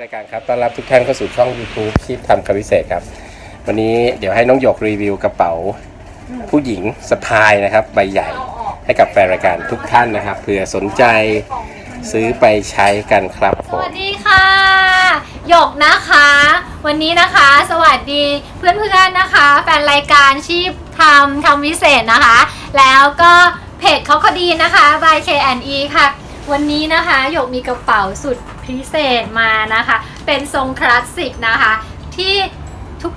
รายการครับต้อนรับทุกท่านเข้าสู่ช่อง YouTube ชีพทำคำพิเศษครับ วันนี้เดี๋ยวให้น้องหยกรีวิวกระเป๋า ผู้หญิงสะพายนะครับ ใบใหญ่ให้กับแฟนรายการทุกท่านนะครับเผื่อสนใจซื้อไปใช้กันครับผสมวัสดีค่ะหยกนะคะ วันนี้นะคะ สวัสดีเพื่อนๆนะคะ แฟนรายการชีพทำทำวิเศษนะคะ แล้วก็เพจเขาคดีนะคะ by K&E ค่ะ วันนี้นะคะหยกมีกระเป๋าสุดพิเศษมานะคะ เป็นทรงคลาสสิกนะคะ ที่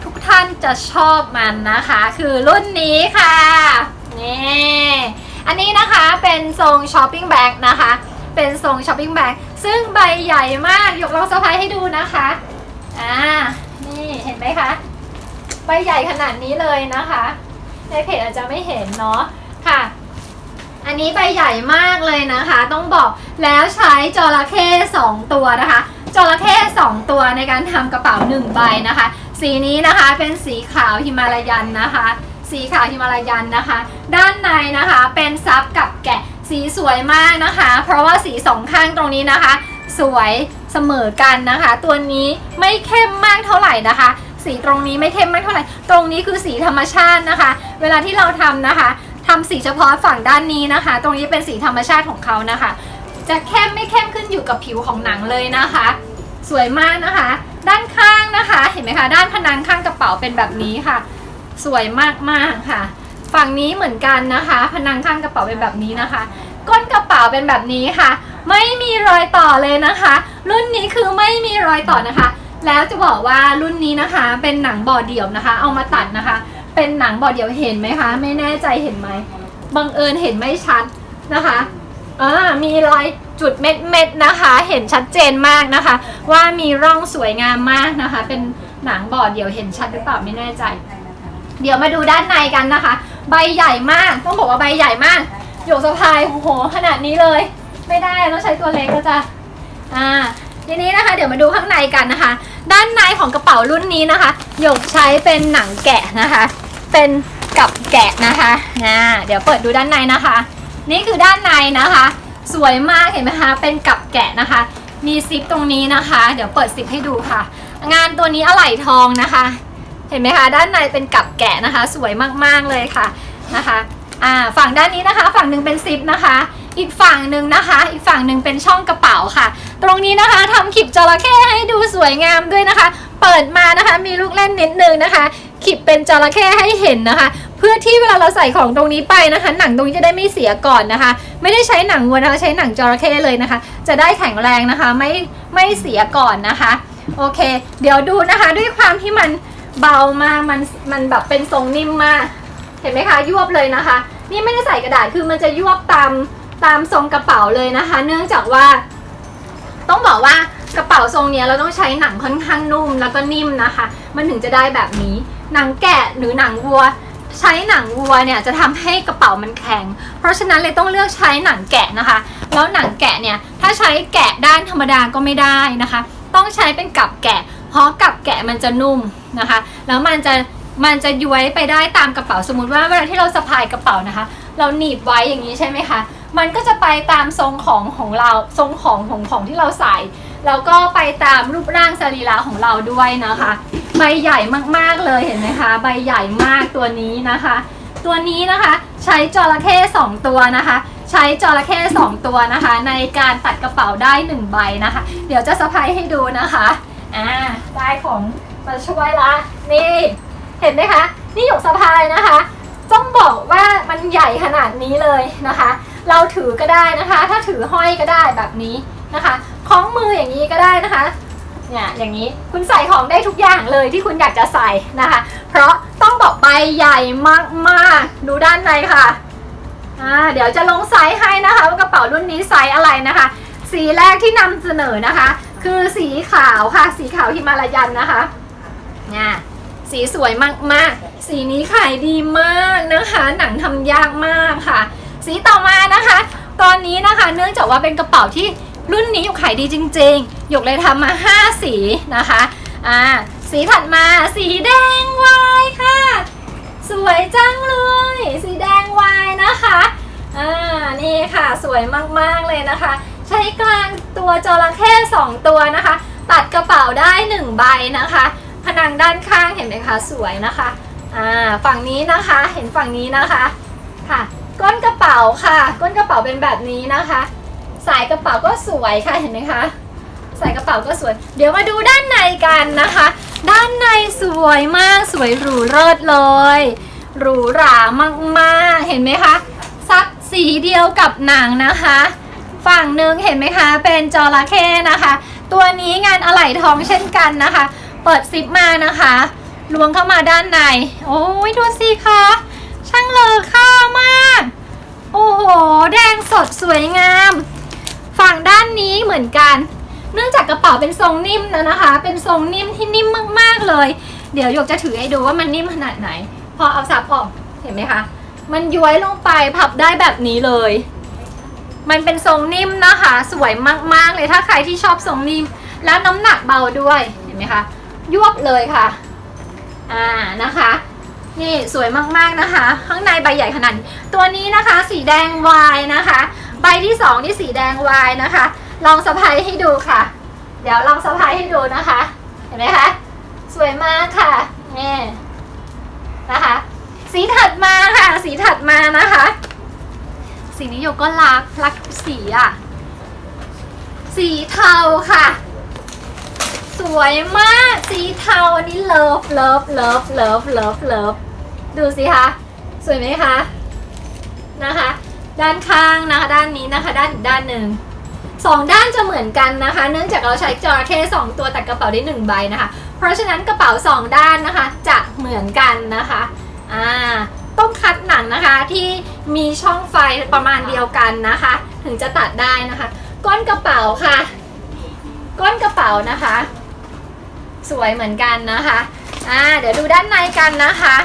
ทุกๆทท่านจะชอบมันนะคะ คือรุ่นนี้ค่ะนี่อันนี้นะคะเป็นทรงช้อปปิ้งแบ็กนะคะ เป็นทรงช้อปปิ้งแบ็กซึ่งใบใหญ่มากหยกลองสะพายให้ดูนะคะอ่านี่เห็นไหมคะ ใบใหญ่ขนาดนี้เลยนะคะ ในเพจอาจจะไม่เห็นเนาะ อันนี้ใบใหญ่มากเลยนะคะ ต้องบอกแล้วใช้จระเข้2ตัวนะคะจระเข้2ตัวในการทำกระเป๋า1ใบนะคะ สีนี้นะคะเป็นสีขาวฮิมาลายันนะคะ สีขาวฮิมาลายันนะคะ ด้านในนะคะเป็นซับกับแกะสีสวยมากนะคะ เพราะว่าสีสองข้างตรงนี้นะคะ สวยเสมอกันนะคะ ตัวนี้ไม่เข้มมากเท่าไหร่นะคะ สีตรงนี้ไม่เข้มมากเท่าไหร่ ตรงนี้คือสีธรรมชาตินะคะ เวลาที่เราทำนะคะ ทำสีเฉพาะฝั่งด้านนี้นะคะ ตรงนี้เป็นสีธรรมชาติของเขานะคะ จะเข้มไม่เข้มขึ้นอยู่กับผิวของหนังเลยนะคะ สวยมากนะคะ ด้านข้างนะคะ เห็นไหมคะ ด้านพนังข้างกระเป๋าเป็นแบบนี้ค่ะ สวยมากๆค่ะ ฝั่งนี้เหมือนกันนะคะ พนังข้างกระเป๋าเป็นแบบนี้นะคะ ก้นกระเป๋าเป็นแบบนี้ค่ะ ไม่มีรอยต่อเลยนะคะ รุ่นนี้คือไม่มีรอยต่อนะคะ แล้วจะบอกว่ารุ่นนี้นะคะ เป็นหนังบอเดี่ยวนะคะ เอามาตัดนะคะ เป็นหนังบอดเดี่ยวเห็นไหมคะ ไม่แน่ใจเห็นไหมบังเอิญเห็นไม่ชัดนะคะอ่ามีรอยจุดเม็ดเม็ดนะคะ เห็นชัดเจนมากนะคะ ว่ามีร่องสวยงามมากนะคะ เป็นหนังบอดเดี่ยวเห็นชัดหรือเปล่าไม่แน่ใจ เดี๋ยวมาดูด้านในกันนะคะ ใบใหญ่มากต้องบอกว่าใบใหญ่มากหยกสะพายโอ้โหขนาดนี้เลย ไม่ได้ต้องใช้ตัวเล็กก็จะอ่าทีนี้นะคะ เดี๋ยวมาดูข้างในกันนะคะ ด้านในของกระเป๋ารุ่นนี้นะคะหยกใช้เป็นหนังแกะนะคะ เป็นกับแกะนะคะนะเดี๋ยวเปิดดูด้านในนะคะ นี่คือด้านในนะคะ สวยมากเห็นไหมคะ เป็นกับแกะนะคะ มีซิปตรงนี้นะคะ เดี๋ยวเปิดซิปให้ดูค่ะ งานตัวนี้อะไหล่ทองนะคะ เห็นไหมคะ ด้านในเป็นกับแกะนะคะ สวยมากๆเลยค่ะนะคะ อ่า ฝั่งด้านนี้นะคะ ฝั่งหนึ่งเป็นซิปนะคะ อีกฝั่งหนึ่งนะคะ อีกฝั่งหนึ่งเป็นช่องกระเป๋าค่ะ ตรงนี้นะคะทำขีบจระเข้ให้ดูสวยงามด้วยนะคะ เปิดมานะคะมีลูกเล่นนิดนึงนะคะขีบเป็นจระเข้ให้เห็นนะคะ เพื่อที่เวลาเราใส่ของตรงนี้ไปนะคะ หนังตรงนี้จะได้ไม่เสียก่อนนะคะ ไม่ได้ใช้หนังวัวนะคะใช้หนังจระเข้เลยนะคะ จะได้แข็งแรงนะคะไม่ไม่เสียก่อนนะคะ โอเค เดี๋ยวดูนะคะ ด้วยความที่มันเบามากมันมันแบบเป็นทรงนิ่มมาก เห็นไหมคะยวบเลยนะคะ นี่ไม่ได้ใส่กระดาษคือมันจะยวบตาม ตามทรงกระเป๋าเลยนะคะ เนื่องจากว่า ต้องบอกว่ากระเป๋าทรงเนี้ยเราต้องใช้หนังค่อนข้างนุ่มแล้วก็นิ่มนะคะ มันถึงจะได้แบบนี้ หนังแกะหรือหนังวัว ใช้หนังวัวเนี่ยจะทำให้กระเป๋ามันแข็ง เพราะฉะนั้นเลยต้องเลือกใช้หนังแกะนะคะ แล้วหนังแกะเนี่ยถ้าใช้แกะด้านธรรมดาก็ไม่ได้นะคะ ต้องใช้เป็นกับแกะ เพราะกับแกะมันจะนุ่มนะคะ แล้วมันจะมันจะย้วยไปได้ตามกระเป๋าสมมติว่าเวลาที่เราสะพายกระเป๋านะคะ เราหนีบไว้อย่างนี้ใช่ไหมคะ มันก็จะไปตามทรงของของเราทรงของของของที่เราใส่ แล้วก็ไปตามรูปร่างสรีระของเราด้วยนะคะ ใบใหญ่มากๆเลยเห็นไหมคะ ใบใหญ่มากตัวนี้นะคะ ตัวนี้นะคะใช้จระเข้2ตัวนะคะ ใช้จระเข้2ตัวนะคะ ในการตัดกระเป๋าได้1ใบนะคะ เดี๋ยวจะสะพายให้ดูนะคะอ่าได้ของมาช่วยละนี่เห็นไหมคะ นี่หยกสะพายนะคะ ต้องบอกว่ามันใหญ่ขนาดนี้เลยนะคะ เราถือก็ได้นะคะ ถ้าถือห้อยก็ได้แบบนี้นะคะคล้องมืออย่างนี้ก็ได้นะคะเนี่ยอย่างนี้คุณใส่ของได้ทุกอย่างเลยที่คุณอยากจะใส่นะคะ เพราะต้องบอกใบใหญ่มากๆ ดูด้านในค่ะอ่าเดี๋ยวจะลงไซส์ให้นะคะ ว่ากระเป๋ารุ่นนี้ไซส์อะไรนะคะ สีแรกที่นำเสนอนะคะ คือสีขาวค่ะ สีขาวฮิมาลายันนะคะเนี่ยสีสวยมากๆ สีนี้ขายดีมากนะคะ หนังทำยากมากค่ะ สีต่อมานะคะ ตอนนี้นะคะเนื่องจากว่าเป็นกระเป๋าที่รุ่นนี้อยู่ขายดีจริงๆ หยกเลยทำมา 5 สีนะคะ อ่า สีถัดมาสีแดงวายค่ะ สวยจังเลย สีแดงวายนะคะ อ่า นี่ค่ะสวยมากๆเลยนะคะ ใช้กลางตัวจระเข้2ตัวนะคะ ตัดกระเป๋าได้หนึ่งใบนะคะ ผนังด้านข้างเห็นไหมคะ สวยนะคะ อ่า ฝั่งนี้นะคะ เห็นฝั่งนี้นะคะ ค่ะ ก้นกระเป๋าค่ะ ก้นกระเป๋าเป็นแบบนี้นะคะ สายกระเป๋าก็สวยค่ะเห็นไหมคะ สายกระเป๋าก็สวย เดี๋ยวมาดูด้านในกันนะคะ ด้านในสวยมากสวยหรูเลิศเลยหรูหรามากๆ เห็นไหมคะซักสีเดียวกับหนังนะคะ ฝั่งหนึ่งเห็นไหมคะ เป็นจระเข้นะคะ ตัวนี้งานอะไหล่ทองเช่นกันนะคะ เปิดซิปมานะคะล้วงเข้ามาด้านใน โอ้ยดูสิคะช่างเลอค่ามาก ดสวยงาม ฝั่งด้านนี้เหมือนกัน เนื่องจากกระเป๋าเป็นทรงนิ่มนะนะคะ เป็นทรงนิ่มที่นิ่มมากๆเลย เดี๋ยวหยกจะถือให้ดูว่ามันนิ่มขนาดไหน พอเอาซับออกเห็นไหมคะ มันย้วยลงไปพับได้แบบนี้เลย มันเป็นทรงนิ่มนะคะ สวยมากๆเลยถ้าใครที่ชอบทรงนิ่ม แล้วน้ำหนักเบาด้วยเห็นไหมคะยวบเลยค่ะ อ่านะคะ นี่สวยมากๆนะคะ ข้างในใบใหญ่ขนาดตัวนี้นะคะสีแดงวายนะคะ ใบที่สองนี่สีแดงวายนะคะ ลองสะพายให้ดูค่ะ เดี๋ยวลองสะพายให้ดูนะคะ เห็นไหมคะ สวยมากค่ะนี่นะคะ สีถัดมาค่ะ สีถัดมานะคะ สีนี้โยก็รักรักสีอะสีเทาค่ะ วยมากสีเทาอันนี้เลิฟเลิฟเลิฟเลิฟเลิฟเลิฟดูสิคะสวยไหมคะนะคะ ด้านข้างนะคะ ด้านนี้นะคะ ด้านอีกด้านหนึ่งสองด้านจะเหมือนกันนะคะ เนื่องจากเราใช้จระเข้สองตัวตัดกระเป๋าได้หนึ่งใบนะคะ เพราะฉะนั้นกระเป๋าสองด้านนะคะ จะเหมือนกันนะคะอ่าต้องคัดหนังนะคะที่มีช่องไฟประมาณเดียวกันนะคะ ถึงจะตัดได้นะคะ ก้นกระเป๋าค่ะ ก้นกระเป๋านะคะ สวยเหมือนกันนะคะอ่าเดี๋ยวดูด้านในกันนะคะ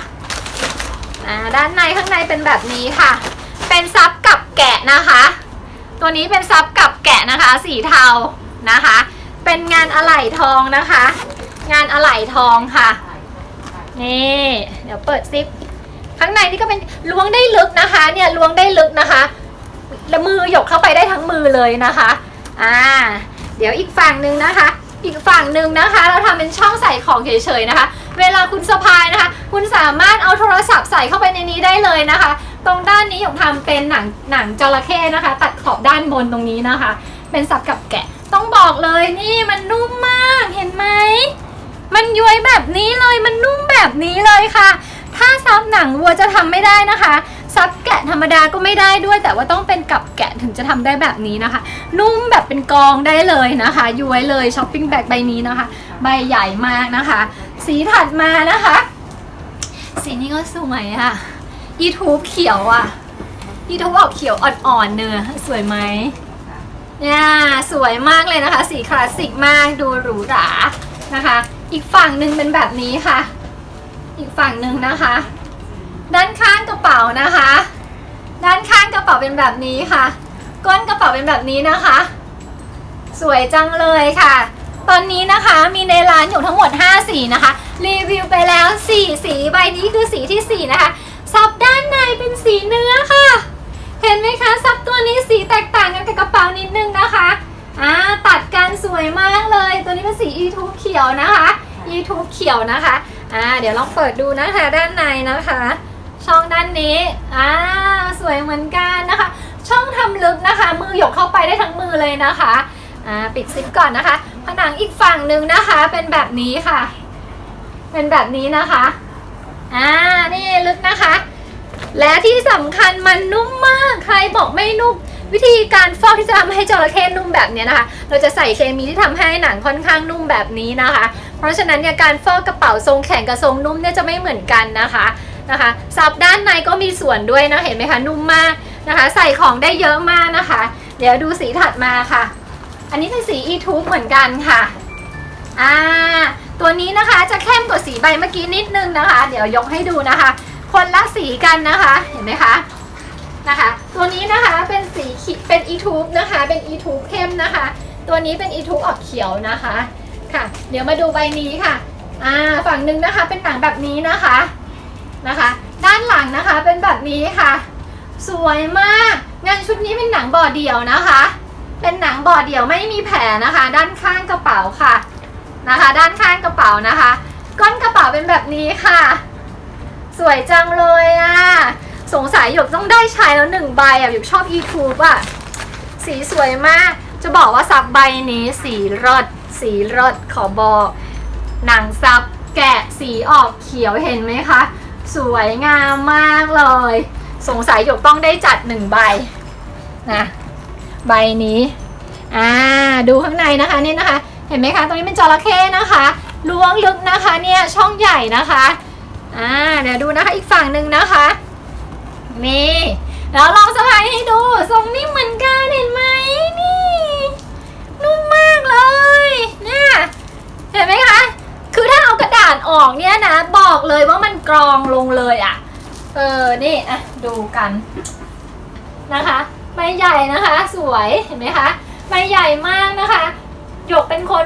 อ่าด้านในข้างในเป็นแบบนี้ค่ะ เป็นซับกับแกะนะคะ ตัวนี้เป็นซับกับแกะนะคะ สีเทานะคะ เป็นงานอะไหล่ทองนะคะ งานอะไหล่ทองค่ะ นี่ เดี๋ยวเปิดซิปข้างในนี่ก็เป็นล้วงได้ลึกนะคะ เนี่ยล้วงได้ลึกนะคะแล้วมือหยกเข้าไปได้ทั้งมือเลยนะคะ อ่า เดี๋ยวอีกฝั่งหนึ่งนะคะ อีกฝั่งหนึ่งนะคะ เราทำเป็นช่องใส่ของเฉยๆนะคะ เวลาคุณสะพายนะคะ คุณสามารถเอาโทรศัพท์ใส่เข้าไปในนี้ได้เลยนะคะ ตรงด้านนี้หยกทำเป็นหนังหนังจระเข้นะคะ ตัดขอบด้านบนตรงนี้นะคะ เป็นสับกับแกะ ต้องบอกเลยนี่มันนุ่มมากเห็นไหมมันย้วยแบบนี้เลยมันนุ่มแบบนี้เลยค่ะ ถ้าซับหนังวัวจะทำไม่ได้นะคะ ซับแกะธรรมดาก็ไม่ได้ด้วย แต่ว่าต้องเป็นกับแกะถึงจะทำได้แบบนี้นะคะ นุ่มแบบเป็นกองได้เลยนะคะย้วยเลยช้อปปิ้งแบกใบนี้นะคะ ใบใหญ่มากนะคะ สีถัดมานะคะ สีนี้ก็สวยอะยีทูบเขียวอะยีทูบออกเขียวอ่อนๆเนื้อสวยไหมเนี่ยสวยมากเลยนะคะ สีคลาสสิกมากดูหรูหรานะคะ อีกฝั่งหนึ่งเป็นแบบนี้ค่ะ อีกฝั่งหนึ่งนะคะ ด้านข้างกระเป๋านะคะ ด้านข้างกระเป๋าเป็นแบบนี้ค่ะ ก้นกระเป๋าเป็นแบบนี้นะคะ สวยจังเลยค่ะ ตอนนี้นะคะมีในร้านอยู่ทั้งหมด 5 สีนะคะ รีวิวไปแล้ว 4 สีใบนี้คือสีทีสี่4 นะคะซับด้านในเป็นสีเนื้อค่ะ เห็นไหมคะซับตัวนี้สีแตกต่างกันกับกระเป๋านิดนึงนะคะอ่าตัดกันสวยมากเลย ตัวนี้เป็นสี e ทูเขียวนะคะ e ทูเขียวนะคะอ่าเดี๋ยวลองเปิดดูนะคะ ด้านในนะคะ ช่องด้านนี้อ่าสวยเหมือนกันนะคะ ช่องทำลึกนะคะ มือหยกเข้าไปได้ทั้งมือเลยนะคะอ่าปิดซิปก่อนนะคะ ผนังอีกฝั่งหนึ่งนะคะ เป็นแบบนี้ค่ะ เป็นแบบนี้นะคะอ่านี่ลึกนะคะ และที่สำคัญมันนุ่มมากใครบอกไม่นุ่มวิธีการฟอกที่จะทำให้จระเข้นุ่มแบบนี้นะคะ เราจะใส่เคมีที่ทำให้หนังค่อนข้างนุ่มแบบนี้นะคะ เพราะฉะนั้นเนี่ยการฟอกกระเป๋าทรงแข็งกับทรงนุ่มเนี่ยจะไม่เหมือนกันนะคะ นะคะซับด้านในก็มีส่วนด้วยนะเห็นไหมคะนุ่มมากนะคะ ใส่ของได้เยอะมากนะคะ เดี๋ยวดูสีถัดมาค่ะ อันนี้เป็นสี e t u b e เหมือนกันค่ะอ่าตัวนี้นะคะจะเข้มกว่าสีใบเมื่อกี้นิดนึงนะคะ เดี๋ยวยกให้ดูนะคะ คนละสีกันนะคะเห็นไหมคะนะคะ ตัวนี้นะคะเป็นสีเป็น e t u b e นะคะ เป็น e t u b e เข้มนะคะ ตัวนี้เป็น e t u b e ออกเขียวนะคะค่ะ เดี๋ยวมาดูใบนี้ค่ะอ่าฝั่งหนึ่งนะคะเป็นหนังแบบนี้นะคะ นะคะ ด้านหลังนะคะเป็นแบบนี้ค่ะ สวยมาก งานชุดนี้เป็นหนังบ่อเดี่ยวนะคะ เป็นหนังบ่อเดี่ยวไม่มีแผลนะคะ ด้านข้างกระเป๋าค่ะนะคะ ด้านข้างกระเป๋านะคะ ก้นกระเป๋าเป็นแบบนี้ค่ะ สวยจังเลยอะสงสัยหยกต้องได้ใช้แล้วหนึ่งใบอะหยกชอบ YouTube อะสีสวยมาก จะบอกว่าซับใบนี้สีรดสีรดขอบอก หนังซับแกะสีออกเขียวเห็นไหมคะ สวยงามมากเลย สงสัยหยกต้องได้จัดหนึ่งใบนะใบนี้อ่าดูข้างในนะคะนี่นะคะ เห็นไหมคะตรงนี้เป็นจระเข้นะคะล้วงลึกนะคะเนี่ยช่องใหญ่นะคะอ่าเดี๋ยวดูนะคะอีกฝั่งหนึ่งนะคะนี่แล้วลองสะพายให้ดูทรงนี้เหมือนกันเห็นไหมนี่นุ่มมากเลยเนี่ยเห็นไหมคะ กระดาษออกเนี่ยนะ บอกเลยว่ามันกรองลงเลยอะ่ะ เออ นี่อะดูกันนะคะใบใหญ่นะคะ สวยเห็นไหมคะใบใหญ่มากนะคะหยกเป็นคน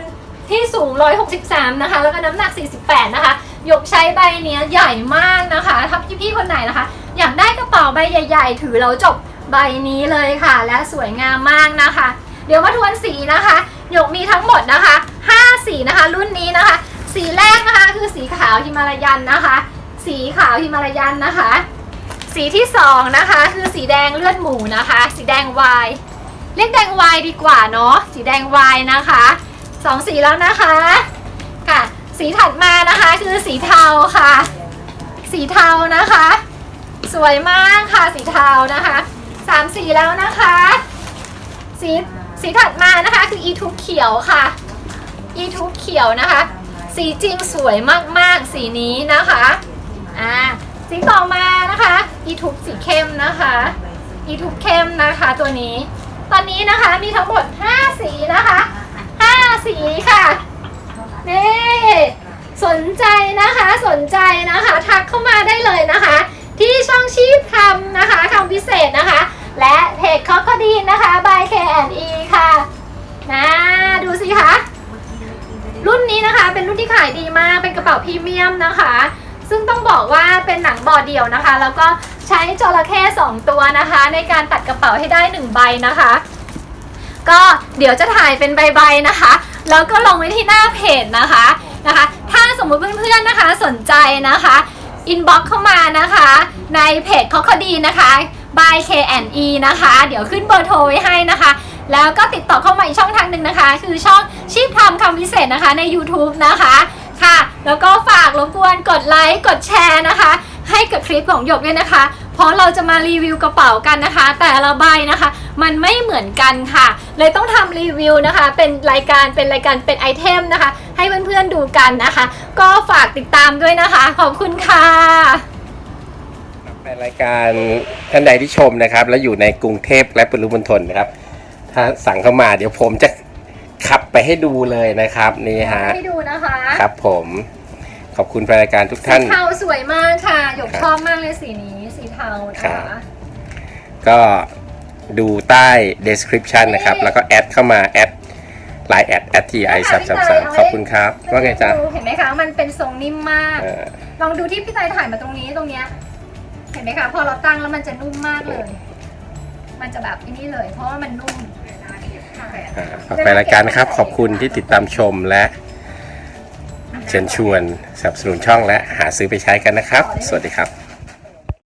ที่สูง 163 นะคะ แล้วก็น้ำหนัก 48 นะคะ หยกใช้ใบเนี้ยใหญ่มากนะคะ ถ้าพี่ๆคนไหนนะคะ อยากได้กระเป๋าใบใหญ่ ๆ ถือแล้วจบใบนี้เลยค่ะ และสวยงามมากนะคะ เดี๋ยวมาทวนสีนะคะ หยกมีทั้งหมดนะคะ 5 สีนะคะ รุ่นนี้นะคะ สีแรกนะคะคือสีขาวฮิมาลายันนะคะ สีขาวฮิมาลายันนะคะ สีที่สองนะคะคือสีแดงเลือดหมูนะคะ สีแดงวายเรียกแดงวายดีกว่าเนาะสีแดงวายนะคะสองสีแล้วนะคะค่ะ สีถัดมานะคะคือสีเทาค่ะ สีเทานะคะ สวยมากค่ะสีเทานะคะสามสีแล้วนะคะ สีสีถัดมานะคะคืออีทูเขียวค่ะ อีทูเขียวนะคะ สีจริงสวยมากๆ สีนี้นะคะ อ่า สีต่อมานะคะ อีทูสีเข้มนะคะ อีทูเข้มนะคะตัวนี้ ตอนนี้นะคะมีทั้งหมด 5 สีนะคะ 5 สีค่ะ นี่สนใจนะคะ สนใจนะคะ ทักเข้ามาได้เลยนะคะ ที่ช่องชีพทำาก เป็นกระเป๋าพรีเมียมนะคะ ซึ่งต้องบอกว่าเป็นหนังบอเดี่ยวนะคะ แล้วก็ใช้จระเข้2ตัวนะคะ ในการตัดกระเป๋าให้ได้ 1 ใบนะคะ ก็เดี๋ยวจะถ่ายเป็นใบๆนะคะ แล้วก็ลงไว้ที่หน้าเพจนะคะนะคะ ถ้าสมมุติเพื่อนๆนะคะสนใจนะคะอินบ็อกเข้ามานะคะ ในเพจคอคดีนะคะ by K&E นะคะ เดี๋ยวขึ้นเบอร์โทรไว้ให้นะคะ แล้วก็ติดต่อเข้ามาอีกช่องทางหนึ่งนะคะ คือช่องชีพทำคำพิเศษนะคะใน YouTube นะคะ ค่ะ แล้วก็ฝากรบกวนกดไลค์กดแชร์นะคะ ให้กับคลิปของหยกด้วยนะคะ เพราะเราจะมารีวิวกระเป๋ากันนะคะ แต่ละใบนะคะ มันไม่เหมือนกันค่ะ เลยต้องทำรีวิวนะคะ เป็นรายการเป็นรายการเป็นไอเทมนะคะ ให้เพื่อนๆดูกันนะคะ ก็ฝากติดตามด้วยนะคะ ขอบคุณค่ะในรายการท่านใดที่ชมนะครับ แล้วอยู่ในกรุงเทพและปริมณฑลนะครับ ถ้าสั่งเข้ามาเดี๋ยวผมจะ ขับไปให้ดูเลยนะครับนี่ฮะให้ดูนะคะครับผม ขอบคุณแฟนรายการทุกท่านสีเทาสวยมากค่ะหยกครับชอบมากเลยสีนี้สีเทานะครัคะบก็ดูใต้ description นะครับ แล้วก็แอดเข้ามาแอดไลน์แอดแอดทีไอสามสามสามขอบคุณครับ ว่าไงจ๊ะดูเห็นไหมคะมันเป็นทรงนิ่มมากเออลองดูที่พี่ไตถ่ายมาตรงนี้ตรงเนี้ยเห็นไหมคะพอเราตั้งแล้วมันจะนุ่มมากเลย มันจะแบบอันนี้เลย เพราะว่ามันนุ่มอ่า ฝากแฟนรายการนะครับ ขอบคุณที่ติดตามชมและ เชิญชวนสนับสนุนช่องและหาซื้อไปใช้กันนะครับ สวัสดีครับ